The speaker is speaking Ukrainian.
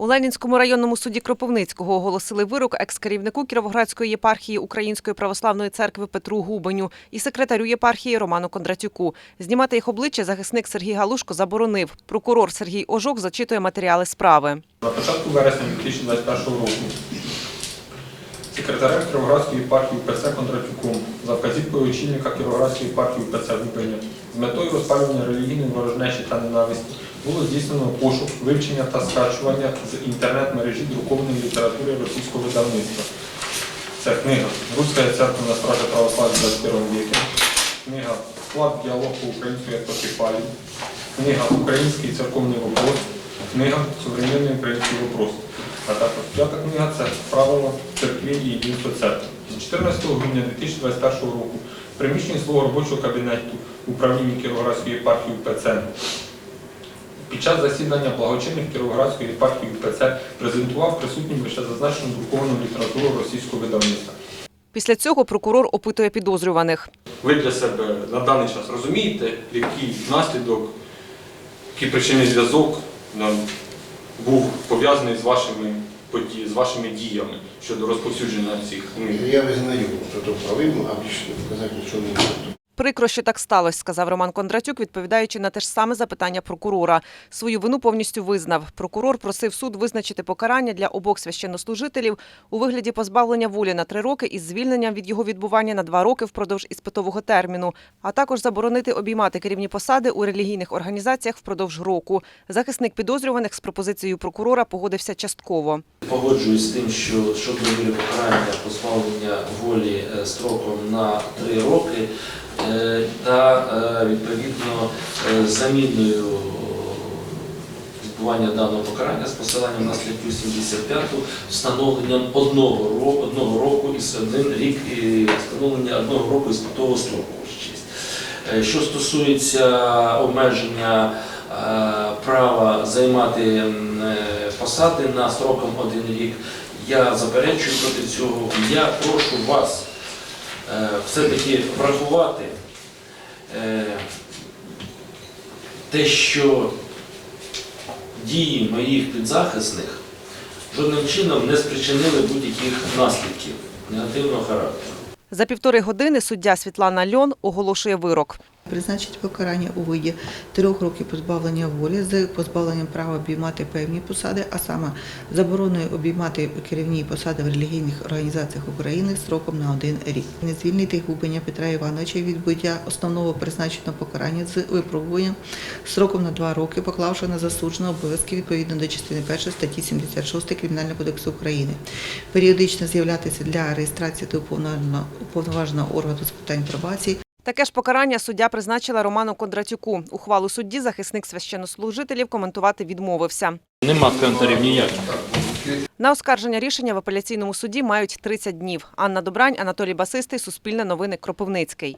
У Ленінському районному суді Кропивницького оголосили вирок екс-керівнику Кіровоградської єпархії Української православної церкви Петру Губаню і секретарю єпархії Роману Кондратюку. Знімати їх обличчя захисник Сергій Галушко заборонив. Прокурор Сергій Ожок зачитує матеріали справи. На початку вересня 2021 року секретарем Кіровоградської єпархії УПЦ Кондратюком за вказівкою очільника Кіровоградської єпархії УПЦ Губеня з метою розпалювання релігійної ворожнечі та ненависті було здійснено пошук, вивчення та скачування з інтернет-мережі друкованої літератури російського видавництва. Це книга «Руська церква на стражі православ'я в 21 веке, книга «Вклад в діалог по української автокефалії», книга «Український церковний вопрос», книга «Современний український вопрос», а також п'ята книга це правило церкві і єдинство церкви. З 14 грудня 2021 року в приміщенні свого робочого кабінету управління Кіровоградської єпархії УПЦ під час засідання благочинних Кіровоградської єпархії УПЦ презентував присутнім лише зазначену друковану літературу російського видавництва. Після цього прокурор опитує підозрюваних. Ви для себе на даний час розумієте, який наслідок, який причинний зв'язок нам був пов'язаний з вашими подіями, з вашими діями щодо розповсюдження цих книг? Я визнаю, що то правильно, а більше казати нічого не буду. Прикро, що так сталося, сказав Роман Кондратюк, відповідаючи на те ж саме запитання прокурора. Свою вину повністю визнав. Прокурор просив суд визначити покарання для обох священнослужителів у вигляді позбавлення волі на три роки із звільненням від його відбування на два роки впродовж іспитового терміну, а також заборонити обіймати керівні посади у релігійних організаціях впродовж року. Захисник підозрюваних з пропозицією прокурора погодився частково. Погоджуюсь з тим, що щодо покарання позбавлення волі е, строком на три роки та е, відповідно е, заміною відбування даного покарання з посиланням на статтю 75 встановленням одного року, одного року із один рік і встановлення одного року із того строку. Е, Що стосується обмеження е, права займати е, посади на строком один рік, я заперечую проти цього. Я прошу вас е, все-таки врахувати е, те, що дії моїх підзахисних жодним чином не спричинили будь-яких наслідків негативного характеру. За півтори години суддя Світлана Льон оголошує вирок. Призначить покарання у виді трьох років позбавлення волі з позбавленням права обіймати певні посади, а саме забороною обіймати керівні посади в релігійних організаціях України строком на один рік. Не звільнити Губеня Петра Івановича від відбуття основного призначеного покарання з випробуванням строком на два роки, поклавши на засудженого обов'язки відповідно до частини 1 статті 76 Кримінального кодексу України. Періодично з'являтися для реєстрації до уповноваженого органу з питань пробації Таке ж покарання суддя призначила Роману Кондратюку. Ухвалу судді захисник священнослужителів коментувати відмовився. Нема коментарів ніяких. На оскарження рішення в апеляційному суді мають 30 днів. Анна Добрань, Анатолій Басистий, Суспільне новини, Кропивницький.